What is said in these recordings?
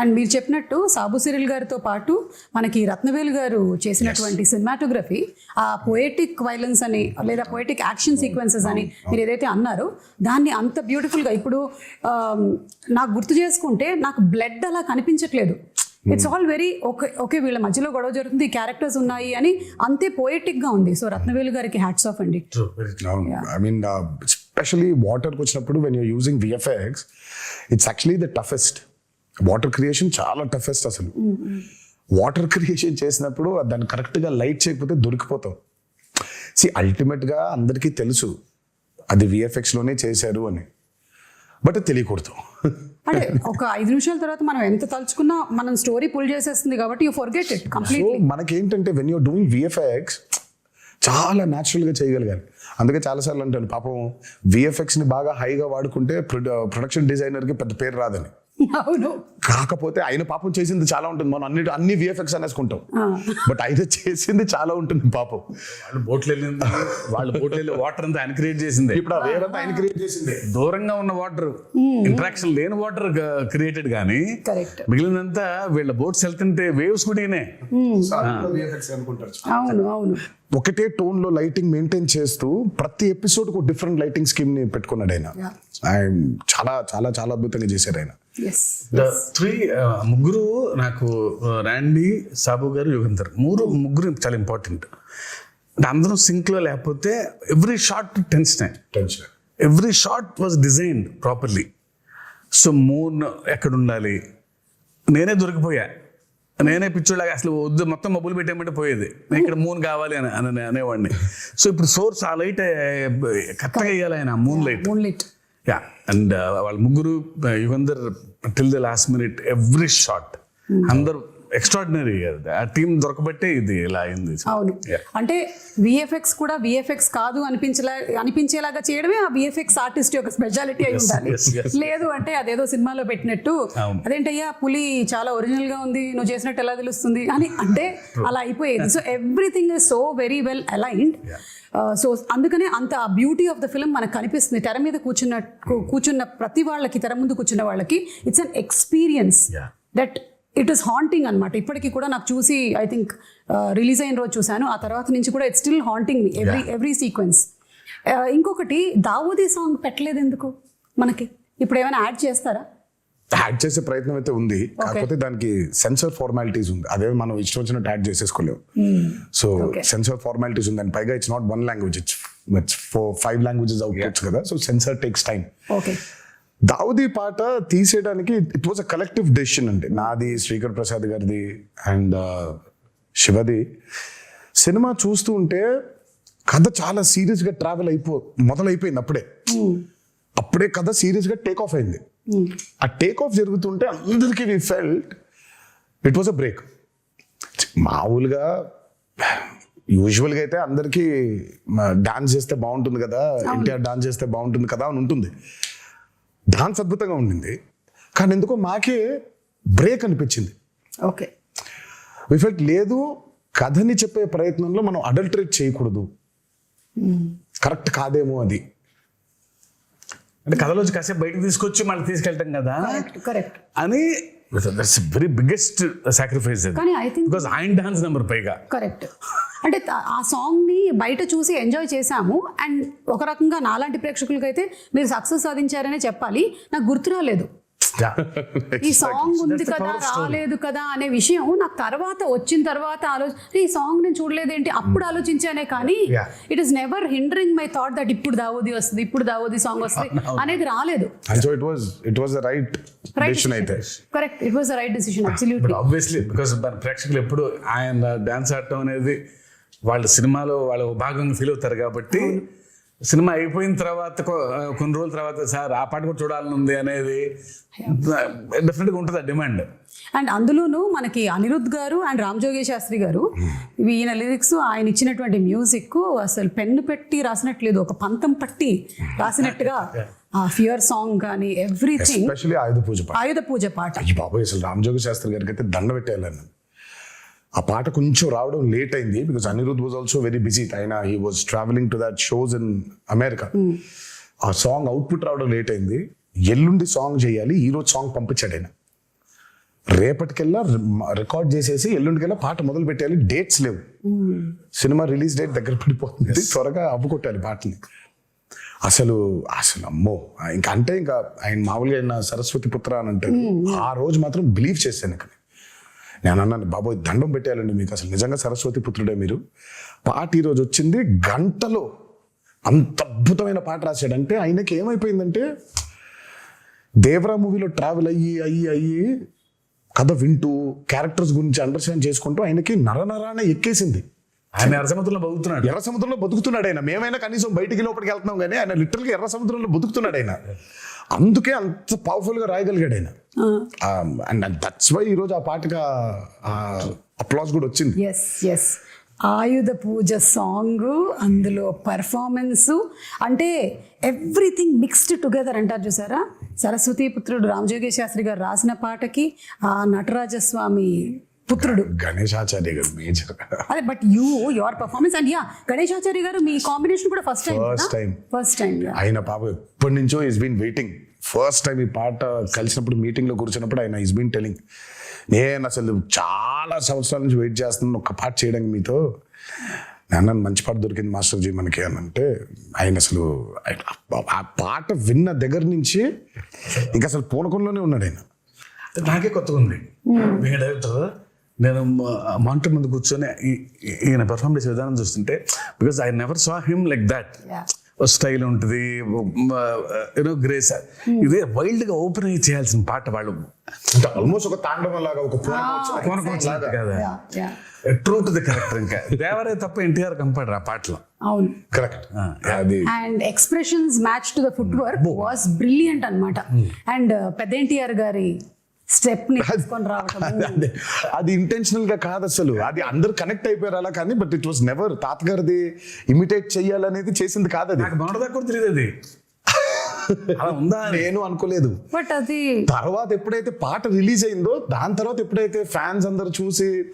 And మీరు చెప్పినట్టు Sabu Cyril గారితో పాటు మనకి రత్నవేలు గారు చేసినటువంటి సినిమాటోగ్రఫీ ఆ పోయటిక్ వైలెన్స్ అని లేదా పోయటిక్ యాక్షన్ సీక్వెన్సెస్ అని మీరు ఏదైతే అన్నారో దాన్ని అంత బ్యూటిఫుల్గా ఇప్పుడు నాకు గుర్తు చేసుకుంటే నాకు బ్లడ్ అలా కనిపించట్లేదు. It's all very okay okay వీళ్ళ మధ్యలో గొడవ జరుగుతుంది క్యారెక్టర్స్ ఉన్నాయి అని అంతే poetic గా ఉంది. సో రత్నవేలు గారికి హ్యాట్స్ ఆఫ్ అండి. ఐ మీన్ ఎస్పెషలీ వాటర్కి వచ్చినప్పుడు when you're using VFX it's actually the toughest water creation చాలా టఫెస్ట్ అసలు. వాటర్ క్రియేషన్ చేసినప్పుడు దాన్ని కరెక్ట్గా లైట్ చేయకపోతే దొరికిపోతాం. సి అల్టిమేట్గా అందరికీ తెలుసు అది VFX లోనే చేశారు అని. బట్ తెలియకూడదు. అంటే ఒక ఐదు నిమిషాల తర్వాత మనం ఎంత తలుచుకున్నా మనం స్టోరీ పుల్ చేసేస్తుంది కాబట్టి యూ ఫర్గెట్ ఇట్ కంప్లీట్ మనకేంటంటే వెన్ యూర్ డూయింగ్ విఎఫ్ఎక్స్ చాలా న్యాచురల్గా చేయగలిగాను అందుకే చాలాసార్లు అంటాను పాపం విఎఫ్ఎక్స్ని బాగా హైగా వాడుకుంటే ప్రొడక్షన్ డిజైనర్కి పెద్ద పేరు రాదని. అవును కాకపోతే ఆయన పాపం చేసింది చాలా ఉంటుంది. మనం అన్ని అన్ని విఎఫ్ఎక్స్ అనేసుకుంటాం. బట్ ఆయన చేసింది చాలా ఉంటుంది పాపం. వాళ్ళు బోట్లు వెళ్ళింది. వాళ్ళు బోట్లు వెళ్ళి వాటర్ అంతా ఆయన క్రియేట్ చేసింది. ఇప్పుడు ఆ వేరంతా ఆయన క్రియేట్ చేసింది. దూరంగా ఉన్న వాటర్ ఇంటరాక్షన్ లేని వాటర్ క్రియేటెడ్ కానీ కరెక్ట్ మిగిలినంతా వీళ్ళ బోట్స్ వెళ్తుంటే వేవ్స్ కూడా ఈయనే. అవును అవును. ఒకటే టోన్లో లైటింగ్ మెయింటైన్ చేస్తూ ప్రతి ఎపిసోడ్కు డిఫరెంట్ లైటింగ్ స్కీమ్ని పెట్టుకున్నాడు. ఆయన. చాలా చాలా చాలా అద్భుతంగా చేశారు ఆయన. Uh, ముగ్గురు నాకు ర్యాండీ సాబు గారు యుగంధర్ మూడు ముగ్గురు చాలా ఇంపార్టెంట్ అంటే అందరం సింక్లో లేకపోతే every shot tension tension every shot was designed properly so moon ఎక్కడ ఉండాలి? నేనే దొరికిపోయా. నేనే పిచ్చోళ్ళగా అసలు వద్దు మొత్తం మబ్బులు పెట్టేయమంటే పోయేది. నేను ఇక్కడ మూన్ కావాలి అని అని అనేవాడిని. సో ఇప్పుడు సోర్స్ ఆ లైట్ కరెక్ట్గా వేయాలి ఆయన moon light moon lit yeah and వాళ్ళ ముగ్గురు Yugandhar till the last minute every shot అందరు ఎక్స్ట్రాడినరీ ఆ టీం దొరకబట్టే ఇది ఇలా అయింది. అవును. అంటే విఎఫ్ఎక్స్ కూడా విఎఫ్ఎక్స్ కాదు అనిపించలా అనిపించేలాగా చేయడమే ఆ విఎఫ్ఎక్స్ ఆర్టిస్ట్ యొక్క స్పెషాలిటీ అయి ఉండాలి. లేదు అంటే అదేదో సినిమాలో పెట్టినట్టు. అదేంటయ్యా పులి చాలా ఒరిజినల్గా ఉంది నువ్వు చేసినట్టు ఎలా తెలుస్తుంది అని. అంటే అలా అయిపోయేది. So everything is so very well aligned so అందుకనే అంత ఆ బ్యూటీ ఆఫ్ ద ఫిల్మ్ మనకు కనిపిస్తుంది. తెర మీద కూర్చున్న కూ- కూర్చున్న ప్రతి వాళ్ళకి తెర ముందు కూర్చున్న వాళ్ళకి it's an experience. That it is haunting అనమాట ఇప్పటికీ కూడా నాకు చూసి ఐ థింక్ రిలీజ్ అయిన రోజు చూశాను. ఆ తర్వాత నుంచి కూడా it's still haunting me every every sequence ఇంకొకటి దావూదీ సాంగ్ పెట్టలేదు ఎందుకు మనకి? ఇప్పుడు ఏమైనా యాడ్ చేస్తారా? యాడ్ చేసే ప్రయత్నం అయితే ఉంది. కాకపోతే దానికి సెన్సర్ ఫార్మాలిటీస్ ఉంది. అదే మనం ఇష్టం వచ్చినట్టు యాడ్ చేసేసుకోలేము. సో. సెన్సర్ ఫార్మాలిటీస్ ఉంది. అండ్ పైగా it's not one language it's it's four five languages outputs కదా. So censor takes time okay Daavudi పాట తీసేయడానికి it was a collective decision అండి. నాది శ్రీకర్ ప్రసాద్ గారిది అండ్ శివది. సినిమా చూస్తూ ఉంటే కథ చాలా సీరియస్గా ట్రావెల్ అయిపో మొదలైపోయింది అప్పుడే. అప్పుడే కథ సీరియస్గా టేక్ ఆఫ్ అయింది ఆ టేక్ ఆఫ్ జరుగుతుంటే అందరికీ we felt it was a break మామూలుగా యూజువల్గా అయితే అందరికీ డాన్స్ చేస్తే బాగుంటుంది కదా ఎన్టీఆర్ డాన్స్ చేస్తే బాగుంటుంది కదా అని ఉంటుంది. డాన్స్ అద్భుతంగా ఉండింది. కానీ ఎందుకో మాకే బ్రేక్ అనిపించింది. ఓకే. వి ఫెల్ట్ లేదు కథని చెప్పే ప్రయత్నంలో మనం అడల్టరేట్ చేయకూడదు. కరెక్ట్ కాదేమో అది. అంటే కథలోంచి కాసేపు బయటకు తీసుకొచ్చి మళ్ళీ తీసుకెళ్ళటం కదా? కరెక్ట్ అని that's very biggest sacrifice I think because ఆయన డాన్స్ నెంబర్ పైగా. కరెక్ట్ అంటే ఆ సాంగ్ని బయట చూసి ఎంజాయ్ చేశాము. అండ్ ఒక రకంగా నాలాంటి ప్రేక్షకులకైతే మీరు సక్సెస్ సాధించారనే చెప్పాలి. నాకు గుర్తు రాలేదు. ఈ సాంగ్ ఉంది కదా రాలేదు కదా అనే విషయం నాకు తర్వాత వచ్చిన తర్వాత ఆలోచన ఈ సాంగ్ నేను చూడలేదేంటి? అప్పుడు ఆలోచించానే కానీ. It is never hindering my thought that ఇప్పుడు దావోది వస్తుంది ఇప్పుడు దావోది సాంగ్ వస్తుంది అనేది రాలేదు. So it was it was the right decision అయితే correct it was the right decision absolutely obviously మన ప్రేక్షకులు ఎప్పుడు ఆయన డాన్స్ ఆడటం అనేది వాళ్ళ సినిమాలో వాళ్ళ భాగంగా ఫీల్ అవుతారు కాబట్టి సినిమా అయిపోయిన తర్వాత కొన్ని రోజుల తర్వాత సార్ ఆ పాట కూడా చూడాలని ఉంది అనేది డెఫినెట్గా ఉంటుంది ఆ డిమాండ్ అండ్ అందులోనూ మనకి అనిరుద్ గారు అండ్ రామ్ జోగి శాస్త్రి గారు ఈయన లిరిక్స్ ఆయన ఇచ్చినటువంటి మ్యూజిక్ అసలు పెన్ను పెట్టి రాసినట్లేదు ఒక పంతం పట్టి రాసినట్టుగా ఆ ఫియర్ సాంగ్ కానీ ఎవ్రీథింగ్ ఆయుధ పూజ పాట. ఆయుధ పూజ పాట. బాబాయ్ అసలు రామజోగి శాస్త్రి గారికి అయితే దండ పెట్టేయాలని ఆ పాట కొంచెం రావడం లేట్ అయింది because Anirudh was also very busy ఆయన he was travelling to that shows in America ఆ సాంగ్ అవుట్పుట్ రావడం లేట్ అయింది. ఎల్లుండి సాంగ్ చేయాలి ఈ రోజు సాంగ్ పంపించాడు ఆయన. రేపటికెల్లా రికార్డ్ చేసేసి ఎల్లుండికెల్లా పాట మొదలు పెట్టాలి డేట్స్ లేవు. సినిమా రిలీజ్ డేట్ దగ్గర పడిపోతుంది. త్వరగా అవ్వకొట్టాలి పాటని. అసలు అసలు అమ్మో ఇంకా అంటే ఇంకా ఆయన మామూలుగా ఆయన సరస్వతి పుత్ర అని అంటాడు ఆ రోజు మాత్రం బిలీవ్ చేశాను ఇక్కడ. నేను అన్నాను బాబోయ్ దండం పెట్టేయాలండి మీకు. అసలు నిజంగా సరస్వతి పుత్రుడే మీరు. పాట ఈరోజు వచ్చింది గంటలో అంత అద్భుతమైన పాట రాశాడంటే ఆయనకి ఏమైపోయిందంటే దేవరా మూవీలో ట్రావెల్ అయ్యి అయ్యి అయ్యి కథ వింటూ క్యారెక్టర్స్ గురించి అండర్స్టాండ్ చేసుకుంటూ ఆయనకి నరనరాన ఎక్కేసింది. ఆయన నరసముద్రంలో బతుకుతున్నాడు. ఎర్ర సముద్రంలో బతుకుతున్నాడు ఆయన. మేమైనా కనీసం బయటికి లోపలికి వెళ్తున్నాం కానీ ఆయన లిటరల్గా ఎర్ర సముద్రంలో బతుకుతున్నాడు ఆయన. అందుకే అంత పవర్ఫుల్గా రాయగలిగాడు ఆయన. అండ్ దట్స్ వై ఈరోజు ఆ పాటగా అప్లాస్ కూడా వచ్చింది. Yes yes Ayudha Puja song అందులో పర్ఫార్మెన్స్ అంటే ఎవ్రీథింగ్ మిక్స్డ్ టుగెదర్ అంటారు చూసారా? సరస్వతి పుత్రుడు రామజోగి శాస్త్రి గారు రాసిన పాటకి ఆ నటరాజస్వామి పుత్రుడు. గణేశాచార్య గారు మేజర్. అదే but you your performance and yeah Ganeshachari గారు మీ కాంబినేషన్ కూడా first time First time. First time ఆయన పాప ఎప్పటి నుంచో is been waiting first time ఈ పాట కలిసినప్పుడు మీటింగ్లో కూర్చున్నప్పుడు ఆయన ఈస్ బీన్ టెలింగ్ నేను అసలు చాలా సంవత్సరాల నుంచి వెయిట్ చేస్తున్నాను ఒక పాట చేయడానికి మీతో. నాన్న మంచి పాట దొరికింది మాస్టర్ జీ మనకి అని అంటే ఆయన అసలు ఆయన- ఆ పాట విన్న దగ్గర నుంచి ఇంకా అసలు పూనకంలోనే ఉన్నాడు ఆయన. నాకే కొత్తగా ఉంది. మీ డైరెక్టర్ నేను మానిటర్ ముందు కూర్చొని ఈయన పెర్ఫామ్ చేసే విధానం చూస్తుంటే because I never saw him like that. Style ఉంటుంది యూనో గ్రేస్ ఇదే వైల్డ్గా ఓపెన్ అయ్యి చేయాల్సిన పాట వాళ్ళు. అంటే ఆల్మోస్ట్ ఒక తాండవం లాగా ఒక కదా. Yeah true to the character ఇంకా? దేవరే తప్ప ఎన్టీఆర్ కంపాడు ఆ పాటలో. అవును. Correct and expressions match to the footwork was brilliant అనమాట అండ్ పెద్ద ఎన్టీఆర్ గారి స్టెప్ని తీసుకొని రావటం. అదే అది. ఇంటెన్షనల్గా కాదు అసలు. అది అందరు కనెక్ట్ అయిపోయారు అలా కానీ బట్ ఇట్ వాస్ నెవర్ తాతగారిది ఇమిటేట్ చెయ్యాలనేది చేసింది కాదు అది. కూడా తెలియదు అది. అలా ఉందా. నేను అనుకోలేదు. బట్ అది తర్వాత ఎప్పుడైతే పాట రిలీజ్ అయిందో దాని తర్వాత ఎప్పుడైతే ఫ్యాన్స్ అందరు చూసి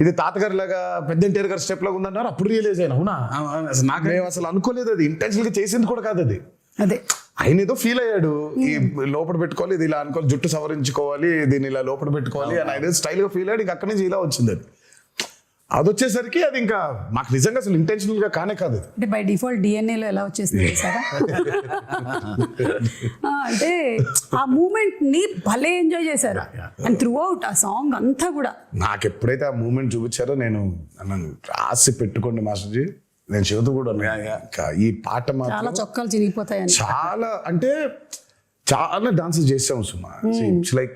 ఇది తాతగారి లాగా పెద్ద ఎన్టీఆర్ గారి స్టెప్ లాగా ఉందన్నారు అప్పుడు రియలైజ్ అయినా అవునా? నాకు అసలు అనుకోలేదు అది. ఇంటెన్షనల్గా చేసింది కూడా కాదు అది. అదే. ఆయన ఏదో ఫీల్ అయ్యాడు. ఈ లోపల పెట్టుకోవాలి ఇది ఇలా అనుకోవాలి జుట్టు సవరించుకోవాలి దీన్ని ఇలా లోపల పెట్టుకోవాలి అని ఆయన స్టైల్గా ఫీల్ అయ్యాడు. ఇంకా అక్కడి నుంచి ఇలా వచ్చింది అది. అది వచ్చేసరికి అది ఇంకా మాకు నిజంగా అసలు ఇంటెన్షనల్గా కానే కాదు. అంటే బై డిఫాల్ట్ డిఎన్ఏలో ఎలా వచ్చేసింది సారా అంటే ఆ మూమెంట్ని భలే ఎంజాయ్ చేశారు. అండ్ త్రూ అవుట్ ఆ సాంగ్ అంతా కూడా. నాకు ఎప్పుడైతే ఆ మూమెంట్ చూపించారో నేను నన్ను రాసి పెట్టుకోండి మాస్టర్జీ. నేను చెబుతూ కూడా ఈ పాట చాలా మాత్రం చొక్కాలు చిరిగిపోతాయని. చాలా అంటే చాలా డాన్సెస్ చేసాము సుమా. ఇట్స్ లైక్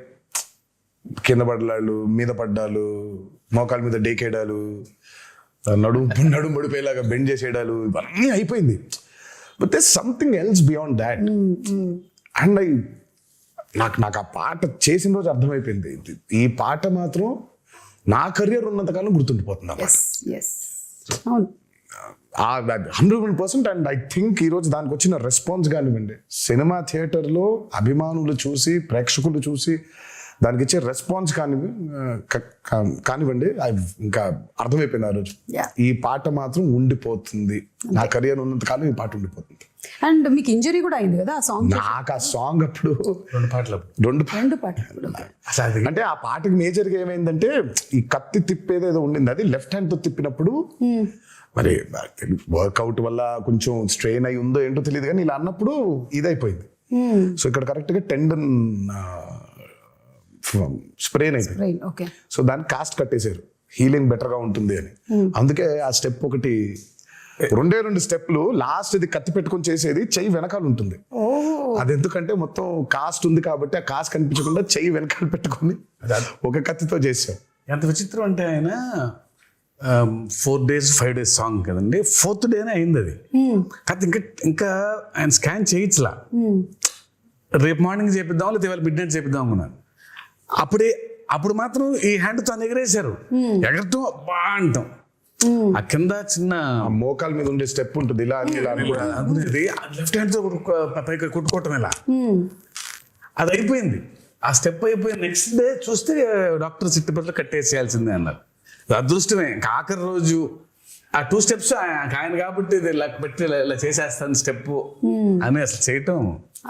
కింద పడ్డాలు మీద పడ్డాలు మోకాల మీద డేకేయడాలు నడుము నడుము పడిపోయేలాగా బెండ్ చేసేయడాలు ఇవన్నీ అయిపోయింది. But they something else beyond that and I నాకు నాకు ఆ పాట చేసిన రోజు అర్థమైపోయింది. ఈ పాట మాత్రం నా కెరియర్ ఉన్నంతకాలం గుర్తుండిపోతుంది ఆ పాట. అవును. Hundred percent and I think ఈరోజు దానికి వచ్చిన రెస్పాన్స్ కానివ్వండి సినిమా థియేటర్లో అభిమానులు చూసి ప్రేక్షకులు చూసి దానికి ఇచ్చే రెస్పాన్స్ కాని క- కా- కానివ్వండి ఇంకా అర్థమైపోయింది ఆ రోజు. ఈ పాట మాత్రం ఉండిపోతుంది. నా కెరియర్ ఉన్నంత కాలం ఈ పాట ఉండిపోతుంది. అండ్ మీకు ఇంజరీ కూడా అయింది కదా ఆ సాంగ్ నాకు ఆ సాంగ్ అప్పుడు రెండు పాటలు రెండు రెండు పాటలు అంటే ఆ పాటకి మేజర్గా ఏమైందంటే ఈ కత్తి తిప్పేది ఏదో ఉండింది. అది లెఫ్ట్ హ్యాండ్తో తిప్పినప్పుడు మరి వర్కౌట్ వల్ల కొంచెం స్ట్రెయిన్ అయి ఉందో ఏంటో తెలియదు కానీ ఇలా అన్నప్పుడు ఇదైపోయింది. సో ఇక్కడ కరెక్ట్గా టెండన్ స్ప్రెయిన్ ఓకే సో దాన్ని కాస్ట్ కట్టేశారు. హీలింగ్ బెటర్గా ఉంటుంది అని. అందుకే ఆ స్టెప్ ఒకటి రెండే రెండు స్టెప్లు లాస్ట్ ఇది కత్తి పెట్టుకొని చేసేది చెయ్యి వెనకాల ఉంటుంది. అది ఎందుకంటే మొత్తం కాస్ట్ ఉంది కాబట్టి ఆ కాస్ట్ కనిపించకుండా చెయ్యి వెనకాల పెట్టుకొని ఒక కత్తితో చేసాం ఎంత విచిత్రం అంటే ఆయన four days five days song కదండి. ఫోర్త్ డేనే అయింది అది. కాదు ఇంకా ఇంకా ఆయన స్కాన్ చేయించలా. రేపు మార్నింగ్ చేపిద్దాం లేదా ఇవాళ మిడ్ నైట్ చేపిద్దాం అనుకున్నాను అప్పుడే అప్పుడు మాత్రం ఈ హ్యాండ్ తను ఎగరేశారు. ఎగరటం అబ్బా అంటాం. ఆ కింద చిన్న మోకాల మీద ఉండే స్టెప్ ఉంటుంది ఇలా అని ఇలా అని. కూడా అనుకునేది లెఫ్ట్ హ్యాండ్తో పైకి కొట్టుకోవటం ఇలా అది అయిపోయింది. ఆ స్టెప్ అయిపోయి నెక్స్ట్ డే చూస్తే డాక్టర్ చిట్టుపట్ల కట్టేసేయాల్సిందే అన్నారు. అదృష్టమే. ఆఖరి రోజు ఆ టూ స్టెప్స్ ఆయన కాబట్టి పెట్టి ఇలా- చేసేస్తాను స్టెప్ అని అసలు చేయటం.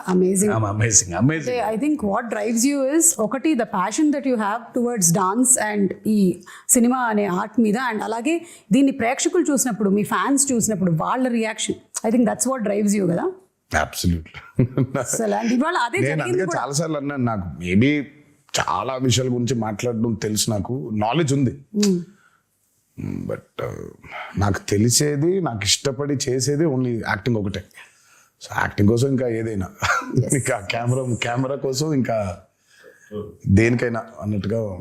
Amazing amazing amazing I think what drives you is ఒకటి the passion that you have towards dance and ఈ సినిమా అనే ఆర్ట్ మీద అండ్ అలాగే దీన్ని ప్రేక్షకులు చూసినప్పుడు మీ ఫ్యాన్స్ చూసినప్పుడు వాళ్ళ reaction I think that's what drives you కదా? అబ్సల్యూట్ అసలు అండ్ ఇవాళ అదే నేను అందుకే కూడా. చాలా సార్లు అన్నాను నాకు మేబీ చాలా విషయాల గురించి మాట్లాడడం తెలుసు నాకు. నాలెడ్జ్ ఉంది. బట్ నాకు తెలిసేది నాకు ఇష్టపడి చేసేది ఓన్లీ యాక్టింగ్ ఒకటే. సో యాక్టింగ్ కోసం ఇంకా ఏదైనా. ఇంకా కెమెరా కెమెరా కోసం ఇంకా దేనికైనా అన్నట్టుగా